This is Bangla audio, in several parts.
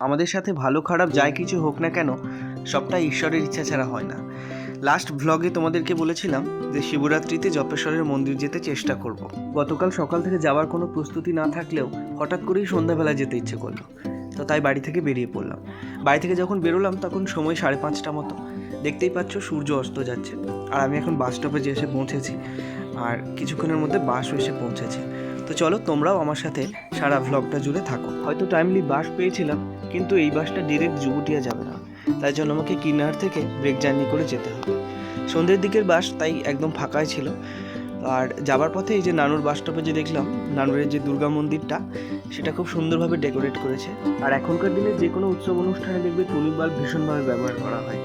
আমাদের সাথে ভালো, খারাপ যাই কিছু হোক না কেন, সবটাই ঈশ্বরের ইচ্ছা ছাড়া হয় না। লাস্ট ভ্লগে তোমাদেরকে বলেছিলাম যে শিবরাত্রিতে জপেশ্বরের মন্দির যেতে চেষ্টা করব। গতকাল সকাল থেকে যাওয়ার কোনো প্রস্তুতি না থাকলেও হঠাৎ করেই সন্ধ্যাবেলা যেতে ইচ্ছে করল। তো তাই বাড়ি থেকে বেরিয়ে পড়লাম। বাড়ি থেকে যখন বেরোলাম তখন সময় সাড়ে পাঁচটা মতো। দেখতেই পাচ্ছ সূর্য অস্ত যাচ্ছে। আর আমি এখন বাস স্টপে এসে পৌঁছেছি। আর কিছুক্ষণের মধ্যে বাসও এসে পৌঁছেছে। তো চলো তোমরাও আমার সাথে সারা ভ্লগটা জুড়ে থাকো। হয়তো টাইমলি বাস পেয়েছিলাম। কিন্তু এই বাসটা ডিরেক্ট জুবুটিয়া যাবে না। তাই জন্য আমাকে কিনার থেকে ব্রেক জার্নি করে যেতে হবে। সন্ধ্যের দিকের বাস তাই একদম ফাঁকাই ছিল। আর যাবার পথে এই যে নানুর বাস স্টপে যে দেখলাম, নানুরের যে দুর্গা মন্দিরটা, সেটা খুব সুন্দরভাবে ডেকোরেট করেছে। আর এখনকার দিনে যে কোনো উৎসব অনুষ্ঠানে দেখবে টুনি বাল্ব ভীষণভাবে ব্যবহার করা হয়।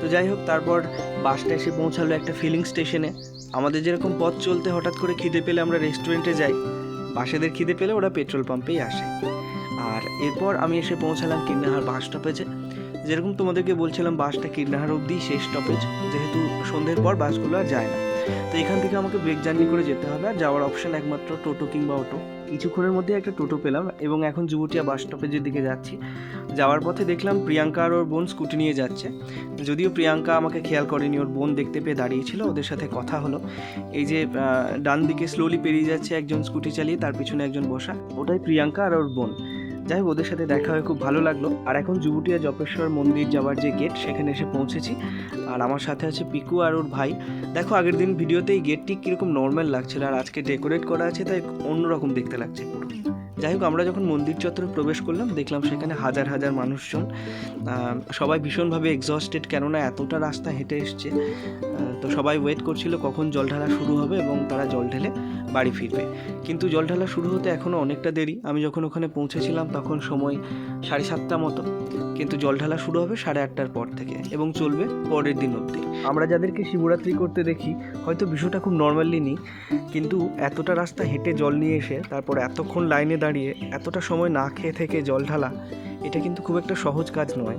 তো যাই হোক, তারপর বাসটা এসে পৌঁছালো একটা ফিলিং স্টেশনে আমাদের যেরকম পথ চলতে হঠাৎ করে খিদে পেলে আমরা রেস্টুরেন্টে যাই। বাসেদের খিদে পেলে ওরা পেট্রোল পাম্পেই আসে। আর এরপর আমি এসে পৌঁছালাম কিন্নাহার বাস স্টপেজে যেরকম তোমাদেরকে বলছিলাম, বাসটা কিন্নাহার অবধি শেষ স্টপেজ যেহেতু সন্ধ্যের পর বাসগুলো আর যায় না। তো এখান থেকে আমাকে ব্রেক জার্নি করে যেতে হবে আর যাওয়ার অপশন একমাত্র টোটো কিংবা অটো কিছুক্ষণের মধ্যে একটা টোটো পেলাম এবং এখন যুবটিয়া বাস স্টপেজের দিকে যাচ্ছি। যাওয়ার পথে দেখলাম প্রিয়াঙ্কা আর ওর বোন স্কুটি নিয়ে যাচ্ছে। যদিও প্রিয়াঙ্কা আমাকে খেয়াল করেনি, ওর বোন দেখতে পেয়ে দাঁড়িয়েছিল, ওদের সাথে কথা হলো। এই যে ডান দিকে স্লোলি পেরিয়ে যাচ্ছে একজন স্কুটি চালিয়ে, তার পিছনে একজন বসা। ওটাই প্রিয়াঙ্কা আর ওর বোন। যাই হোক, ওদের সাথে দেখা হয়ে খুব ভালো লাগল। আর এখন যুবটিয়া জপেশ্বর মন্দির যাওয়ার যে গেট সেখানে এসে পৌঁছেছি। আর আমার সাথে আছে পিকু আর ওর ভাই। দেখো, আগের দিন ভিডিওতে এই গেটটি কীরকম নর্মাল লাগছিল আর আজকে ডেকোরেট করা আছে, তাই অন্যরকম দেখতে লাগছে। যাই হোক, আমরা যখন মন্দির চত্বরে প্রবেশ করলাম, দেখলাম সেখানে হাজার হাজার মানুষজন। সবাই ভীষণভাবে এক্সস্টেড কেননা এতটা রাস্তা হেঁটে এসছে। তো সবাই ওয়েট করছিল কখন জল ঢালা শুরু হবে এবং তারা জল ঢেলে বাড়ি ফিরবে। কিন্তু জল ঢালা শুরু হতে এখনও অনেকটা দেরি। আমি যখন ওখানে পৌঁছেছিলাম তখন সময় সাড়ে সাতটা মতো। কিন্তু জল ঢালা শুরু হবে সাড়ে আটটার পর থেকে এবং চলবে পরের দিন অবধি। আমরা যাদেরকে শিবরাত্রি করতে দেখি, হয়তো বিষয়টা খুব নর্মালি নিই, কিন্তু এতটা রাস্তা হেঁটে জল নিয়ে এসে, তারপর এতক্ষণ লাইনে দাঁড়িয়ে এতটা সময় না খেয়ে থেকে জল ঢালা, এটা কিন্তু খুব একটা সহজ কাজ নয়।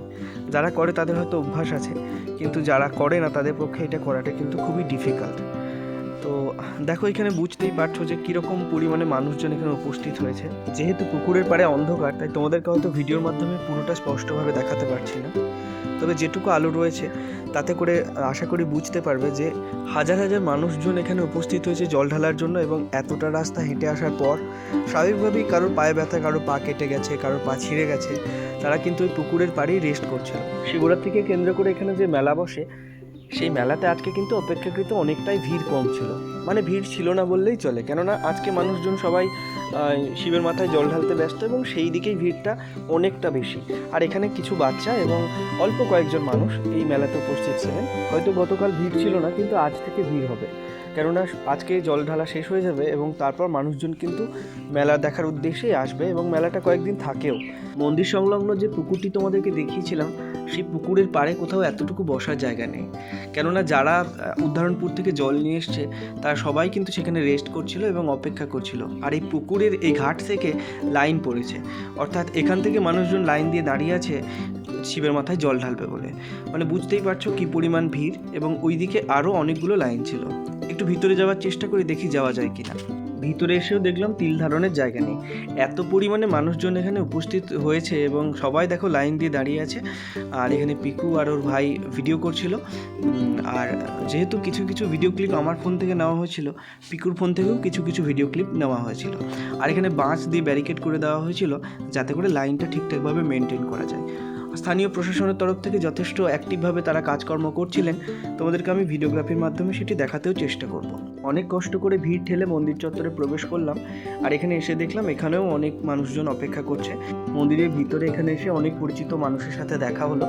যারা করে তাদের হয়তো অভ্যাস আছে, কিন্তু যারা করে না তাদের পক্ষে এটা করাটা কিন্তু খুবই ডিফিকাল্ট দেখো, এখানে বুঝতেই পারছ যে কীরকম পরিমাণে মানুষজন এখানে উপস্থিত হয়েছে। যেহেতু পুকুরের পাড়ে অন্ধকার, তাই তোমাদেরকে হয়তো ভিডিওর মাধ্যমে পুরোটা স্পষ্টভাবে দেখাতে পারছি না। তবে যেটুকু আলো রয়েছে, তাতে করে আশা করি বুঝতে পারবে যে হাজার হাজার মানুষজন এখানে উপস্থিত হয়েছে জল ঢালার জন্য এবং এতটা রাস্তা হেঁটে আসার পর স্বাভাবিকভাবেই কারোর পায়ে ব্যথা, কারও পা কেটে গেছে, কারোর পা ছিঁড়ে গেছে। তারা কিন্তু ওই পুকুরের পাড়েই রেস্ট করছিল। শিবরাত্রিকে কেন্দ্র করে এখানে যে মেলা বসে সেই মেলাতে আজকে কিন্তু অপেক্ষাকৃত অনেকটাই ভিড় কম ছিল। মানে ভিড় ছিল না বললেই চলে। কেননা আজকে মানুষজন সবাই শিবের মাথায় জল ঢালতে ব্যস্ত এবং সেই দিকেই ভিড়টা অনেকটা বেশি। আর এখানে কিছু বাচ্চা এবং অল্প কয়েকজন মানুষ এই মেলাতে উপস্থিত ছিলেন। হয়তো গতকাল ভিড় ছিল না, কিন্তু আজ থেকে ভিড় হবে। কেননা আজকে জল ঢালা শেষ হয়ে যাবে এবং তারপর মানুষজন কিন্তু মেলা দেখার উদ্দেশ্যেই আসবে এবং মেলাটা কয়েকদিন থাকেও। মন্দির সংলগ্ন যে পুকুরটি তোমাদেরকে দেখিয়েছিলাম, সেই পুকুরের পাড়ে কোথাও এতটুকু বসার জায়গা নেই। কেননা যারা উদাহরণপুর থেকে জল নিয়ে এসছে, তারা সবাই কিন্তু সেখানে রেস্ট করছিল এবং অপেক্ষা করছিল। আর এই পুকুরের এই ঘাট থেকে লাইন পড়েছে। অর্থাৎ এখান থেকে মানুষজন লাইন দিয়ে দাঁড়িয়ে আছে শিবের মাথায় জল ঢালবে বলে। মানে বুঝতেই পারছ কি পরিমাণ ভিড় এবং ওইদিকে আরও অনেকগুলো লাইন ছিল। একটু ভিতরে যাওয়ার চেষ্টা করি, দেখি যাওয়া যায় কিনা। ভিতরে এসেও দেখলাম তিল ধারণের জায়গা নেই। এত পরিমাণে মানুষজন এখানে উপস্থিত হয়েছে এবং সবাই দেখো লাইন দিয়ে দাঁড়িয়ে আছে। আর এখানে পিকু আর ওর ভাই ভিডিও করছিল। আর যেহেতু কিছু কিছু ভিডিও ক্লিপ আমার ফোন থেকে নেওয়া হয়েছিল, পিকুর ফোন থেকেও কিছু কিছু ভিডিও ক্লিপ নেওয়া হয়েছিল। আর এখানে বাঁশ দিয়ে ব্যারিকেড করে দেওয়া হয়েছিল, যাতে করে লাইনটা ঠিকঠাকভাবে মেনটেন করা যায়। স্থানীয় প্রশাসনের তরফ থেকে যথেষ্ট অ্যাক্টিভভাবে তারা কাজকর্ম করছিলেন। তোমাদেরকে আমি ভিডিওগ্রাফির মাধ্যমে সেটি দেখাতেও চেষ্টা করব। অনেক কষ্ট করে ভিড় ঠেলে মন্দির চত্বরে প্রবেশ করলাম আর এখানে এসে দেখলাম এখানেও অনেক মানুষজন অপেক্ষা করছে। মন্দিরের ভিতরে এখানে এসে অনেক পরিচিত মানুষের সাথে দেখা হলো।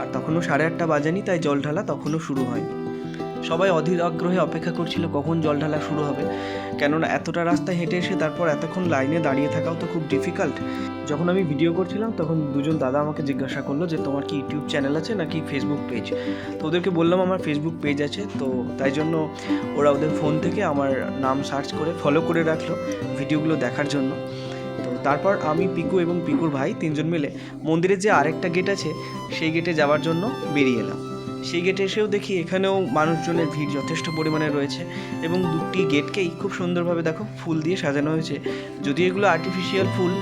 আর তখনও সাড়ে আটটা বাজেনি, তাই জল ঢালা তখনও শুরু হয়নি। সবাই অধীর আগ্রহে অপেক্ষা করছিল কখন জল ঢালা শুরু হবে। কেননা এতটা রাস্তা হেঁটে এসে তারপর এতক্ষণ লাইনে দাঁড়িয়ে থাকাও তো খুব ডিফিকাল্ট যখন আমি ভিডিও করছিলাম, তখন দুজন দাদা আমাকে জিজ্ঞাসা করল যে, তোমার কি ইউটিউব চ্যানেল আছে নাকি ফেসবুক পেজ তো ওদেরকে বললাম, আমার ফেসবুক পেজ আছে। তো তাই জন্য ওরা ওদের ফোন থেকে আমার নাম সার্চ করে ফলো করে রাখল ভিডিওগুলো দেখার জন্য। তো তারপর আমি, পিকু এবং পিকুর ভাই তিনজন মিলে মন্দিরের যে আরেকটা গেট আছে, সেই গেটে যাওয়ার জন্য বেরিয়ে এলাম। সেই গেটে এসেও দেখি এখানেও মানুষজনের ভিড় যথেষ্ট পরিমাণে রয়েছে এবং দুটি গেটকেই খুব সুন্দরভাবে দেখো ফুল দিয়ে সাজানো হয়েছে। যদিও এগুলো আর্টিফিশিয়াল ফুল,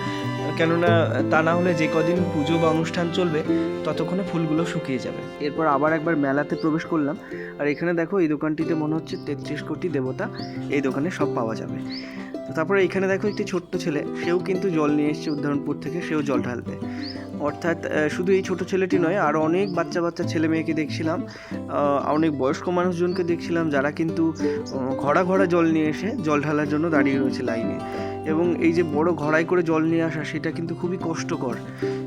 কেননা তা না হলে যে কদিন পুজো বা অনুষ্ঠান চলবে, ততক্ষণে ফুলগুলো শুকিয়ে যাবে। এরপর আবার একবার মেলাতে প্রবেশ করলাম, আর এখানে দেখো এই দোকানটিতে মনে হচ্ছে তেত্রিশ কোটি দেবতা, এই দোকানে সব পাওয়া যাবে। তারপরে এখানে দেখো একটি ছোট্ট ছেলে, সেও কিন্তু জল নিয়ে এসছে উদাহরণপুর থেকে, সেও জল ঢালতে। অর্থাৎ শুধু এই ছোট ছেলেটি নয় আরও অনেক বাচ্চা বাচ্চা ছেলে মেয়েকে দেখছিলাম অনেক বয়স্ক মানুষজনকে দেখছিলাম, যারা কিন্তু ঘড়া ঘড়া জল নিয়ে এসে জল ঢালার জন্য দাঁড়িয়ে রয়েছে লাইনে। এবং এই যে বড় ঘড়াই করে জল নিয়ে আসা, সেটা কিন্তু খুবই কষ্টকর।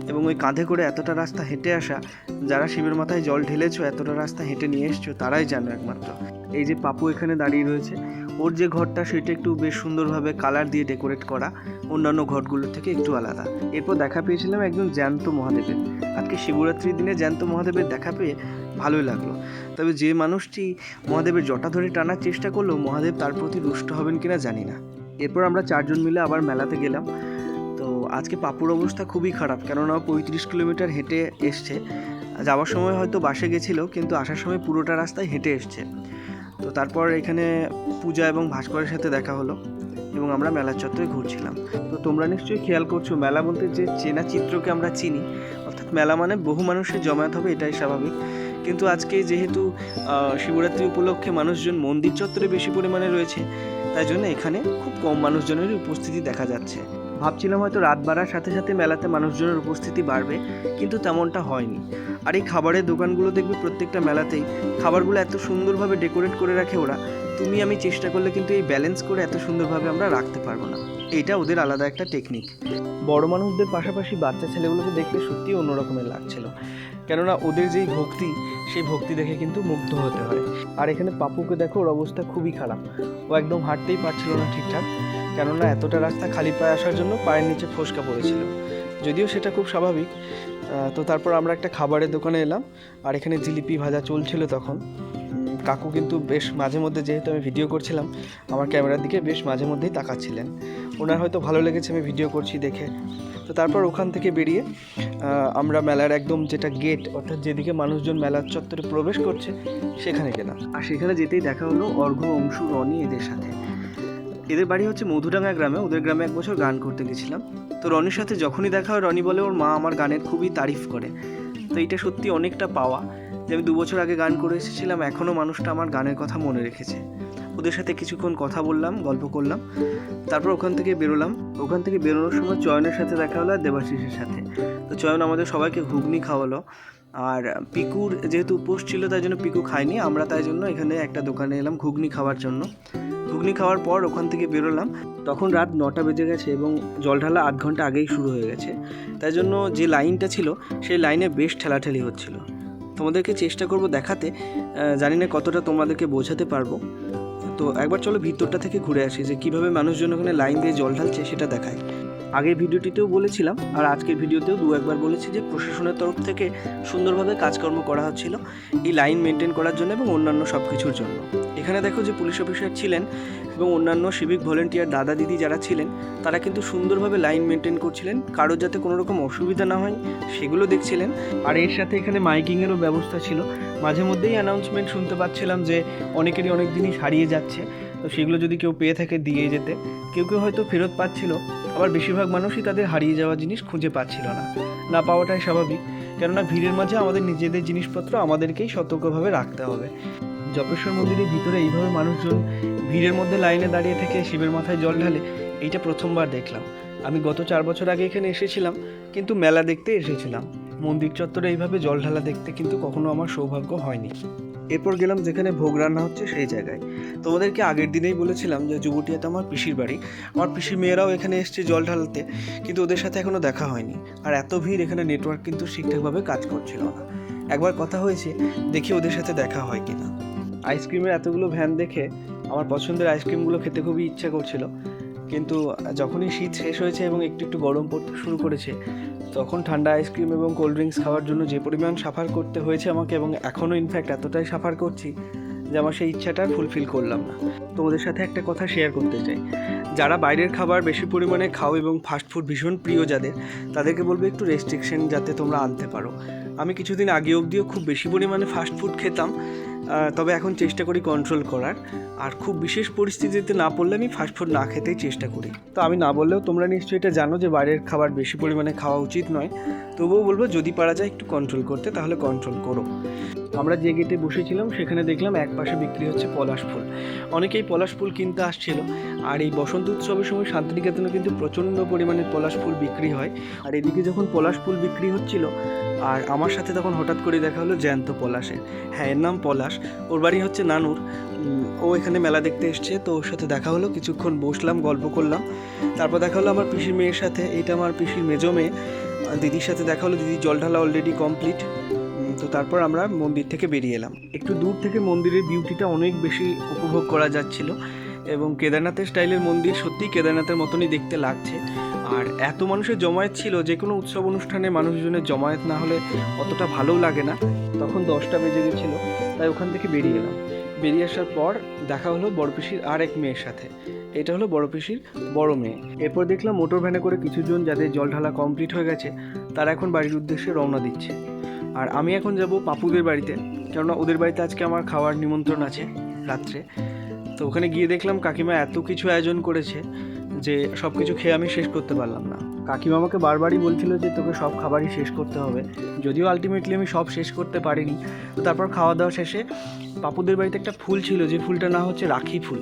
এবং ওই কাঁধে করে এতটা রাস্তা হেঁটে আসা, যারা শিবের মাথায় জল ঢেলেছো, এতটা রাস্তা হেঁটে নিয়ে এসছো, তারাই জানো একমাত্র। এই যে পাপু এখানে দাঁড়িয়ে রয়েছে ওর যে ঘরটা সেটা একটু বেশ সুন্দরভাবে কালার দিয়ে ডেকোরেট করা, অন্যান্য ঘরগুলোর থেকে একটু আলাদা। এরপর দেখা পেয়েছিলাম একজন জ্যান্ত মহাদেবের। আজকে শিবরাত্রির দিনে জ্যান্ত মহাদেবের দেখা পেয়ে ভালোই লাগল। তবে যে মানুষটি মহাদেবের জটা ধরে টানার চেষ্টা করল, মহাদেব তার প্রতি রুষ্ট হবেন কিনা জানি না। এরপর আমরা চারজন মিলে আবার মেলাতে গেলাম। তো আজকে পাপুর অবস্থা খুবই খারাপ, কেননা পঁয়ত্রিশ কিলোমিটার হেঁটে এসছে। যাওয়ার সময় হয়তো বাসে গেছিল, কিন্তু আসার সময় পুরোটা রাস্তায় হেঁটে এসছে। তো তারপর এখানে পূজা এবং ভাস্করের সাথে দেখা হলো এবং আমরা মেলার চত্বরে ঘুরছিলাম। তো তোমরা নিশ্চয়ই খেয়াল করছ, মেলা বলতে যে চেনা চিত্রকে আমরা চিনি, অর্থাৎ মেলা মানে বহু মানুষের জমায়েত হবে, এটাই স্বাভাবিক। কিন্তু আজকে যেহেতু শিবরাত্রি উপলক্ষে মানুষজন মন্দির চত্বরে বেশি পরিমাণে রয়েছে, তাই জন্য এখানে খুব কম মানুষজনের উপস্থিতি দেখা যাচ্ছে। ভাবছিলাম হয়তো রাত বাড়ার সাথে সাথে মেলাতে মানুষজনের উপস্থিতি বাড়বে, কিন্তু তেমনটা হয়নি। আর এই খাবারের দোকানগুলো দেখবে প্রত্যেকটা মেলাতেই। খাবারগুলো এত সুন্দরভাবে ডেকোরেট করে রাখে ওরা, তুমি আমি চেষ্টা করলে কিন্তু এই ব্যালেন্স করে এত সুন্দরভাবে আমরা রাখতে পারব না। এটা ওদের আলাদা একটা টেকনিক। বড় মানুষদের পাশাপাশি বাচ্চা ছেলেগুলোকে দেখতে সত্যি অন্যরকমের লাগছিল। কেননা ওদের যেই ভক্তি, সেই ভক্তি দেখে কিন্তু মুগ্ধ হতে হয়। আর এখানে পাপুকে দেখো, ওর অবস্থা খুবই খারাপ। ও একদম হাঁটতেই পারছিল না ঠিকঠাক। কেননা এতটা রাস্তা খালি পায়ে আসার জন্য পায়ের নিচে ফোসকা পড়েছিল। যদিও সেটা খুব স্বাভাবিক তো তারপর আমরা একটা খাবারের দোকানে এলাম আর এখানে জিলিপি ভাজা চলছিল তখন। কাকু কিন্তু বেশ মাঝে মধ্যে যেহেতু আমি ভিডিও করছিলাম, আমার ক্যামেরার দিকে বেশ মাঝে মধ্যেই তাকাচ্ছিলেন। ওনার হয়তো ভালো লেগেছে আমি ভিডিও করছি দেখে। তো তারপর ওখান থেকে বেরিয়ে আমরা মেলার একদম যেটা গেট, অর্থাৎ যেদিকে মানুষজন মেলার চত্বরে প্রবেশ করছে, সেখানে গেলাম। আর সেখানে যেতেই দেখা হলো অর্ঘ্য অংশু রনি এদের সাথে। এদের বাড়ি হচ্ছে মধুডাঙ্গা গ্রামে। ওদের গ্রামে এক বছর গান করতে গেছিলাম। তো রনির সাথে যখনই দেখা হয়, রনি বলে, ওর মা আমার গানের খুবই তারিফ করে। তো এইটা সত্যি অনেকটা পাওয়া যে আমি দু বছর আগে গান করে এসেছিলাম, এখনও মানুষটা আমার গানের কথা মনে রেখেছে। ওদের সাথে কিছুক্ষণ কথা বললাম, গল্প করলাম। তারপর ওখান থেকে বেরোলাম। ওখান থেকে বেরোনোর সময় চয়নের সাথে দেখা হলো আর দেবাশিসের সাথে। তো চয়ন আমাদের সবাইকে ঘুগনি খাওয়ালো। আর পিকুর যেহেতু উপোস ছিল, তাই জন্য পিকু খায়নি। আমরা তাই জন্য এখানে একটা দোকানে এলাম ঘুগনি খাওয়ার জন্য। ঘুগনি খাওয়ার পর ওখান থেকে বেরোলাম। তখন রাত নটা বেজে গেছে এবং জল ঢালা আধ ঘণ্টা আগেই শুরু হয়ে গেছে। তাই জন্য যে লাইনটা ছিল, সেই লাইনে বেশ ঠেলাঠেলি হচ্ছিল। তোমাদেরকে চেষ্টা করব দেখাতে জানি না কতটা তোমাদেরকে বোঝাতে পারব। তো একবার চলো ভিতরটা থেকে ঘুরে আসি যে কীভাবে মানুষজন ওখানে লাইন দিয়ে জল ঢালছে সেটা দেখায় আগের ভিডিওটিতেও বলেছিলাম, আর আজকের ভিডিওতেও দু একবার বলেছি যে প্রশাসনের তরফ থেকে সুন্দরভাবে কাজকর্ম করা হচ্ছিল, এই লাইন মেনটেন করার জন্য এবং অন্যান্য সব কিছুর জন্য। এখানে দেখো যে পুলিশ অফিসার ছিলেন এবং অন্যান্য সিভিক ভলেন্টিয়ার দাদা দিদি যারা ছিলেন, তারা কিন্তু সুন্দরভাবে লাইন মেনটেন করছিলেন কারোর যাতে কোনো রকম অসুবিধা না হয় সেগুলো দেখছিলেন। আর এর সাথে এখানে মাইকিংয়েরও ব্যবস্থা ছিল। মাঝে মধ্যেই অ্যানাউন্সমেন্ট শুনতে পাচ্ছিলাম যে অনেকেরই অনেক জিনিস হারিয়ে যাচ্ছে, তো সেগুলো যদি কেউ পেয়ে থাকে দিয়ে যেতে। কেউ কেউ হয়তো ফেরত পাচ্ছিল আবার বেশিরভাগ মানুষই তাদের হারিয়ে যাওয়া জিনিস খুঁজে পাচ্ছিল না। না পাওয়াটাই স্বাভাবিক, কেননা ভিড়ের মাঝে আমাদের নিজেদের জিনিসপত্র আমাদেরকেই সতর্কভাবে রাখতে হবে। জপেশ্বর মন্দিরের ভিতরে এইভাবে মানুষজন ভিড়ের মধ্যে লাইনে দাঁড়িয়ে থেকে শিবের মাথায় জল ঢালে, এইটা প্রথমবার দেখলাম। আমি গত চার বছর আগে এখানে এসেছিলাম, কিন্তু মেলা দেখতে এসেছিলাম। মন্দির চত্বরে এইভাবে জল ঢালা দেখতে কিন্তু কখনো আমার সৌভাগ্য হয়নি। এরপর গেলাম যেখানে ভোগ রান্না হচ্ছে সেই জায়গায়। তোমাদেরকে আগের দিনেই বলেছিলাম যে যুবটিয়াতে আমার পিসির বাড়ি। আমার পিসির মেয়েরাও এখানে এসছে জল ঢালতে, কিন্তু ওদের সাথে এখনও দেখা হয়নি। আর এত ভিড় এখানে নেটওয়ার্ক কিন্তু ঠিকঠাকভাবে কাজ করছিল না। একবার কথা হয়েছে, দেখি ওদের সাথে দেখা হয় কিনা। আইসক্রিমের এতগুলো ভ্যান দেখে আমার পছন্দের আইসক্রিমগুলো খেতে খুবই ইচ্ছা করছিল। কিন্তু যখনই শীত শেষ হয়েছে এবং একটু একটু গরম পড়তে শুরু করেছে, তখন ঠান্ডা আইসক্রিম এবং কোল্ড ড্রিঙ্কস খাওয়ার জন্য যে পরিমাণ সাফার করতে হয়েছে আমাকে এবং এখনও ইনফ্যাক্ট এতটাই সাফার করছি যে আমার সেই ইচ্ছাটা ফুলফিল করলাম না। তোমাদের সাথে একটা কথা শেয়ার করতে চাই। যারা বাইরের খাবার বেশি পরিমাণে খাও এবং ফাস্টফুড ভীষণ প্রিয় যাদের, তাদেরকে বলব একটু রেস্ট্রিকশন যাতে তোমরা আনতে পারো। আমি কিছুদিন আগে অবধিও খুব বেশি পরিমাণে ফাস্টফুড খেতাম তবে এখন চেষ্টা করি কন্ট্রোল করার। আর খুব বিশেষ পরিস্থিতিতে না পড়লে আমি ফাস্টফুড না খেতেই চেষ্টা করি। তো আমি না বললেও তোমরা নিশ্চয়ই এটা জানো যে বাইরের খাবার বেশি পরিমাণে খাওয়া উচিত নয়। তবুও বলব যদি পারা যায় একটু কন্ট্রোল করতে, তাহলে কন্ট্রোল করো। আমরা যে গেটে বসেছিলাম, সেখানে দেখলাম এক পাশে বিক্রি হচ্ছে পলাশ ফুল। অনেকেই পলাশ ফুল কিনতে আসছিল, আর এই বসন্ত উৎসবের সময় শান্তিনিকেতনে কিন্তু প্রচণ্ড পরিমাণে পলাশ ফুল বিক্রি হয়। আর এদিকে যখন পলাশ ফুল বিক্রি হচ্ছিল, আর আমার সাথে তখন হঠাৎ করে দেখা হলো জ্যান্ত পলাশের। হ্যাঁ এর নাম পলাশ। ওর বাড়ি হচ্ছে নানুর। ও এখানে মেলা দেখতে এসছে, তো ওর সাথে দেখা হলো, কিছুক্ষণ বসলাম, গল্প করলাম। তারপর দেখা হলো আমার পিসির মেয়ের সাথে। এটা আমার পিসির মেজো মেয়ে। দিদির সাথে দেখা হলো, দিদি জল ঢালা অলরেডি কমপ্লিট তো তারপর আমরা মন্দির থেকে বেরিয়ে এলাম। একটু দূর থেকে মন্দিরের বিউটিটা অনেক বেশি উপভোগ করা যাচ্ছিল এবং কেদারনাথের স্টাইলের মন্দির সত্যিই কেদারনাথের মতনই দেখতে লাগছে। আর এত মানুষের জমায়েত ছিল যে কোনো উৎসব অনুষ্ঠানে মানুষজনের জমায়েত না হলে অতটা ভালোও লাগে না। তখন দশটা বেজে গেছিল, তাই ওখান থেকে বেরিয়ে এলাম। বেরিয়ে আসার পর দেখা হলো বড় পিসির আর এক মেয়ের সাথে। এটা হলো বড় পিসির বড় মেয়ে। এরপর দেখলাম মোটর ভ্যানে করে কিছুজন যাদের জল ঢালা কমপ্লিট হয়ে গেছে, তারা এখন বাড়ির উদ্দেশ্যে রওনা দিচ্ছে। আর আমি এখন যাব পাপুদের বাড়িতে, কেননা ওদের বাড়িতে আজকে আমার খাওয়ার নিমন্ত্রণ আছে রাত্রে। তো ওখানে গিয়ে দেখলাম কাকিমা এত কিছু আয়োজন করেছে যে সব কিছু খেয়ে আমি শেষ করতে পারলাম না। কাকিমা আমাকে বারবারই বলছিল যে তোকে সব খাবারই শেষ করতে হবে। যদিও আলটিমেটলি আমি সব শেষ করতে পারিনি। তো তারপর খাওয়া দাওয়া শেষে পাপুদের বাড়িতে একটা ফুল ছিল, যে ফুলটা না হচ্ছে রাখি ফুল।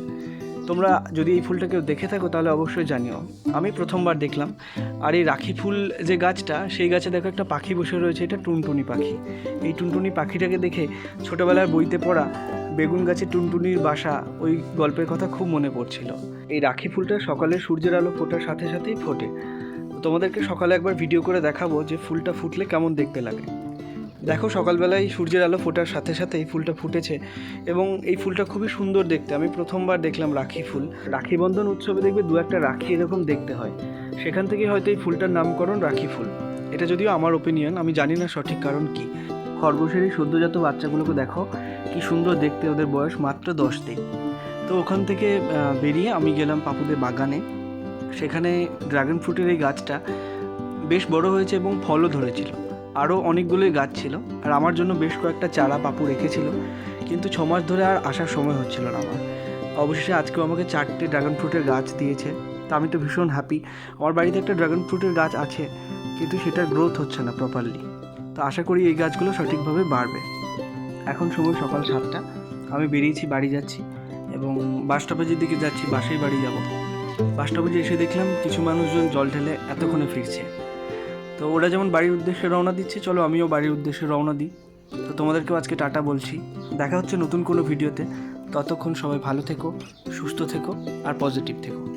তোমরা যদি এই ফুলটা কেউ দেখে থাকো, তাহলে অবশ্যই জানিও। আমি প্রথমবার দেখলাম। আর এই রাখি ফুল যে গাছটা, সেই গাছে দেখো একটা পাখি বসে রয়েছে, এটা টুনটুনি পাখি। এই টুনটুনি পাখিটাকে দেখে ছোটোবেলার বইতে পড়া বেগুন গাছে টুনটুনির বাসা, ওই গল্পের কথা খুব মনে পড়ছিল। এই রাখি ফুলটা সকালে সূর্যের আলো ফোটার সাথে সাথেই ফোটে। তোমাদেরকে সকালে একবার ভিডিও করে দেখাবো যে ফুলটা ফুটলে কেমন দেখতে লাগে। দেখো সকালবেলায় সূর্যের আলো ফোটার সাথে সাথে এই ফুলটা ফুটেছে এবং এই ফুলটা খুবই সুন্দর দেখতে। আমি প্রথমবার দেখলাম রাখি ফুল। রাখি বন্ধন উৎসবে দেখবে দু একটা রাখি এরকম দেখতে হয়। সেখান থেকে হয়তো এই ফুলটার নামকরণ রাখি ফুল। এটা যদিও আমার ওপিনিয়ন আমি জানি না সঠিক কারণ কি। খরগোশের এই সদ্যজাত বাচ্চাগুলোকে দেখো, কি সুন্দর দেখতে ওদের বয়স মাত্র দশ দিন। তো ওখান থেকে বেরিয়ে আমি গেলাম পাপুদের বাগানে। সেখানে ড্রাগন ফ্রুটের এই গাছটা বেশ বড় হয়েছে এবং ফলও ধরেছিল। আরও অনেকগুলোই গাছ ছিল, আর আমার জন্য বেশ কয়েকটা চারা পাপু রেখেছিল, কিন্তু ছ মাস ধরে আর আসার সময় হচ্ছিল না আমার। অবশেষে আজকেও আমাকে চারটে ড্রাগন ফ্রুটের গাছ দিয়েছে, তা আমি তো ভীষণ হ্যাপি আমার বাড়িতে একটা ড্রাগন ফ্রুটের গাছ আছে, কিন্তু সেটার গ্রোথ হচ্ছে না প্রপারলি তো আশা করি এই গাছগুলো সঠিকভাবে বাড়বে। এখন সময় সকাল সাতটা, আমি বেরিয়েছি, বাড়ি যাচ্ছি, এবং বাস স্টপেজের দিকে যাচ্ছি, বাসেই বাড়ি যাব। বাস স্টপেজে এসে দেখলাম কিছু মানুষজন জল ঢেলে এতক্ষণে ফিরছে। তো ওরা যেমন বাড়ির উদ্দেশ্যে রওনা দিচ্ছে, চলো আমিও বাড়ির উদ্দেশ্যে রওনা দিই। তো তোমাদেরকেও আজকে টাটা বলছি। দেখা হচ্ছে নতুন কোনো ভিডিওতে। ততক্ষণ সবাই ভালো থেকো, সুস্থ থেকো, আর পজিটিভ থেকো।